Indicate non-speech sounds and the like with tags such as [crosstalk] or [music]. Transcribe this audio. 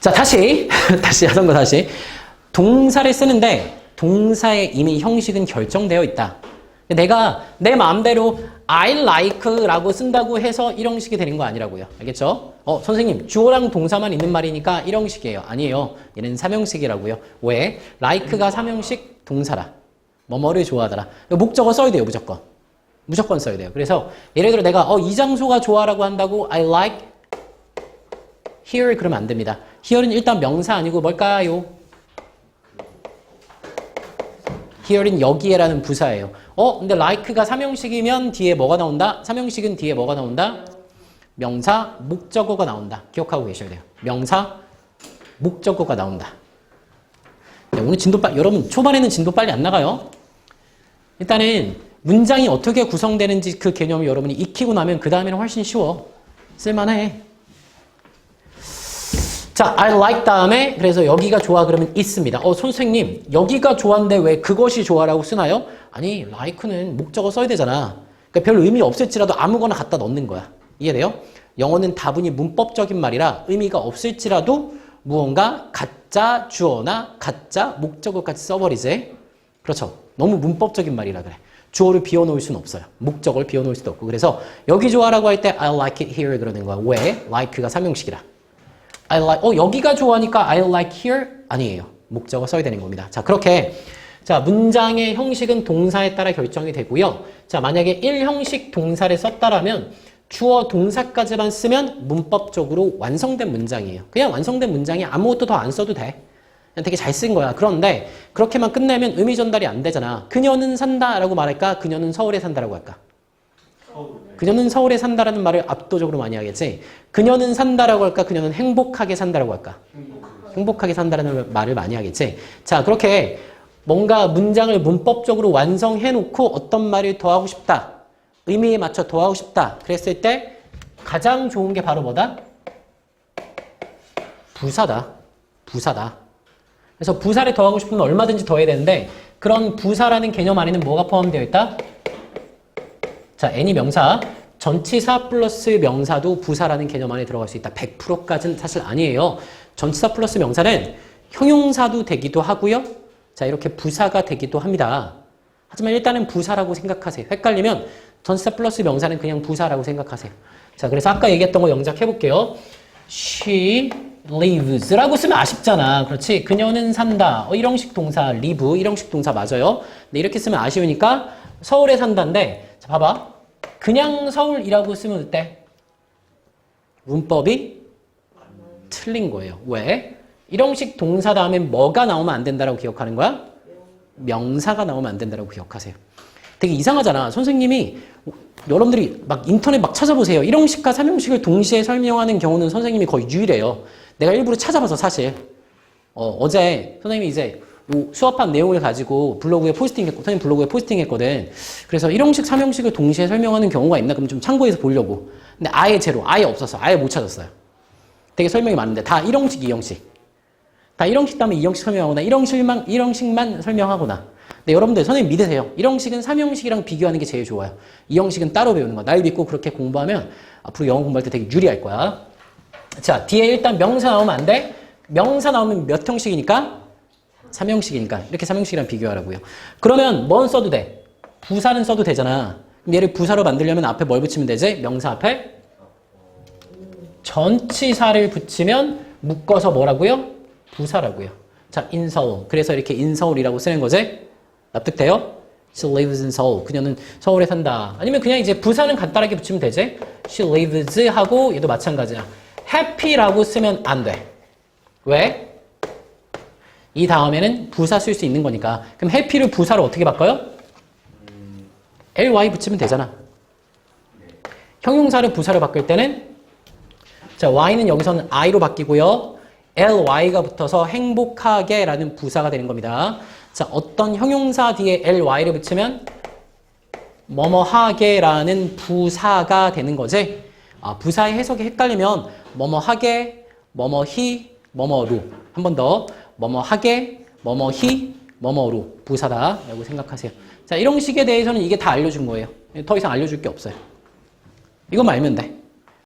자, 다시, [laughs] 다시 하던 거 다시. 동사를 쓰는데 동사의 이미 형식은 결정되어 있다. 내가 내 마음대로 I like라고 쓴다고 해서 일형식이 되는 거 아니라고요. 알겠죠? 어, 선생님, 주어랑 동사만 있는 말이니까 일형식이에요. 아니에요. 얘는 삼형식이라고요. 왜? like가 삼형식 동사라. 뭐뭐를 좋아하더라. 목적어 써야 돼요, 무조건. 무조건 써야 돼요. 그래서 예를 들어 내가 어, 이 장소가 좋아라고 한다고 I like here 그러면 안 됩니다. Here는 일단 명사 아니고 뭘까요? here는 여기에라는 부사예요. 어, 근데 like가 삼형식이면 뒤에 뭐가 나온다? 삼형식은 뒤에 뭐가 나온다? 명사, 목적어가 나온다. 기억하고 계셔야 돼요. 명사, 목적어가 나온다. 네, 오늘 진도 빨 여러분 초반에는 진도 빨리 안 나가요. 일단은 문장이 어떻게 구성되는지 그 개념을 여러분이 익히고 나면 그 다음에는 훨씬 쉬워. 쓸만해. 자, I like 다음에 그래서 여기가 좋아 그러면 있습니다. 어, 선생님 여기가 좋아인데 왜 그것이 좋아라고 쓰나요? 아니, like는 목적어 써야 되잖아. 그러니까 별 의미 없을지라도 아무거나 갖다 넣는 거야. 이해돼요? 영어는 다분히 문법적인 말이라 의미가 없을지라도 무언가 가짜 주어나 가짜 목적어까지 써버리지. 그렇죠. 너무 문법적인 말이라 그래. 주어를 비워놓을 수는 없어요. 목적어를 비워놓을 수도 없고. 그래서 여기 좋아라고 할 때 I like it here 그러는 거야. 왜? like가 삼형식이라. I like, 어, 여기가 좋아하니까 I like here? 아니에요. 목적어 써야 되는 겁니다. 자, 그렇게. 자, 문장의 형식은 동사에 따라 결정이 되고요. 자, 만약에 1형식 동사를 썼다라면 주어 동사까지만 쓰면 문법적으로 완성된 문장이에요. 그냥 완성된 문장이 아무것도 더 안 써도 돼. 그냥 되게 잘 쓴 거야. 그런데 그렇게만 끝내면 의미 전달이 안 되잖아. 그녀는 산다라고 말할까? 그녀는 서울에 산다라고 할까? 그녀는 서울에 산다라는 말을 압도적으로 많이 하겠지. 그녀는 산다라고 할까? 그녀는 행복하게 산다라고 할까? 행복하게 산다라는 말을 많이 하겠지. 자, 그렇게 뭔가 문장을 문법적으로 완성해 놓고 어떤 말을 더하고 싶다. 의미에 맞춰 더하고 싶다. 그랬을 때 가장 좋은 게 바로 뭐다? 부사다. 부사다. 그래서 부사를 더하고 싶으면 얼마든지 더해야 되는데 그런 부사라는 개념 안에는 뭐가 포함되어 있다? 자, any 명사, 전치사 플러스 명사도 부사라는 개념 안에 들어갈 수 있다. 100%까지는 사실 아니에요. 전치사 플러스 명사는 형용사도 되기도 하고요. 자, 이렇게 부사가 되기도 합니다. 하지만 일단은 부사라고 생각하세요. 헷갈리면 전치사 플러스 명사는 그냥 부사라고 생각하세요. 자, 그래서 아까 얘기했던 거 영작해 볼게요. She lives라고 쓰면 아쉽잖아. 그렇지? 그녀는 산다. 어, 일형식 동사 live, 일형식 동사 맞아요. 근데 이렇게 쓰면 아쉬우니까 서울에 산다인데 자, 봐봐. 그냥 서울이라고 쓰면 어때? 문법이 틀린 거예요. 왜? 일형식 동사 다음에 뭐가 나오면 안 된다라고 기억하는 거야? 명사가 나오면 안 된다라고 기억하세요. 되게 이상하잖아. 선생님이 여러분들이 막 인터넷 막 찾아보세요. 일형식과 삼형식을 동시에 설명하는 경우는 선생님이 거의 유일해요. 내가 일부러 찾아봐서 사실 어, 제 선생님이 이제 요 수업한 내용을 가지고 블로그에 포스팅했고 선생님 블로그에 포스팅했거든. 그래서 일형식, 삼형식을 동시에 설명하는 경우가 있나 그럼 좀 참고해서 보려고. 근데 아예 제로, 아예 없었어. 아예 못 찾았어요. 되게 설명이 많은데 다 일형식, 이형식. 다 일형식 다음에 이형식 설명하거나 일형식만 일형식만 설명하거나. 근데 여러분들 선생님 믿으세요. 일형식은 삼형식이랑 비교하는 게 제일 좋아요. 이형식은 따로 배우는 거. 날 믿고 그렇게 공부하면 앞으로 영어 공부할 때 되게 유리할 거야. 자, 뒤에 일단 명사 나오면 안 돼. 명사 나오면 몇 형식이니까? 삼형식이니까. 이렇게 삼형식이랑 비교하라고요. 그러면 뭔 써도 돼? 부사는 써도 되잖아. 얘를 부사로 만들려면 앞에 뭘 붙이면 되지? 명사 앞에 전치사를 붙이면 묶어서 뭐라고요? 부사라고요. 자, Seoul. 그래서 이렇게 Seoul이라고 쓰는 거지? 납득돼요? She lives in Seoul. 그녀는 서울에 산다. 아니면 그냥 이제 부사는 간단하게 붙이면 되지? She lives 하고 얘도 마찬가지야. happy라고 쓰면 안 돼. 왜? 이 다음에는 부사 쓸 수 있는 거니까. 그럼 happy를 부사로 어떻게 바꿔요? ly 붙이면 되잖아. 형용사를 부사로 바꿀 때는 자, y는 여기서는 i로 바뀌고요. ly가 붙어서 행복하게 라는 부사가 되는 겁니다. 자, 어떤 형용사 뒤에 ly를 붙이면 뭐뭐하게 라는 부사가 되는 거지. 아, 부사의 해석이 헷갈리면 뭐뭐하게, 뭐뭐히, 뭐뭐루. 한번 더. 뭐뭐 하게, 뭐뭐 히, 뭐뭐루. 부사다. 라고 생각하세요. 자, 이런 식에 대해서는 이게 다 알려준 거예요. 더 이상 알려줄 게 없어요. 이것만 알면 돼.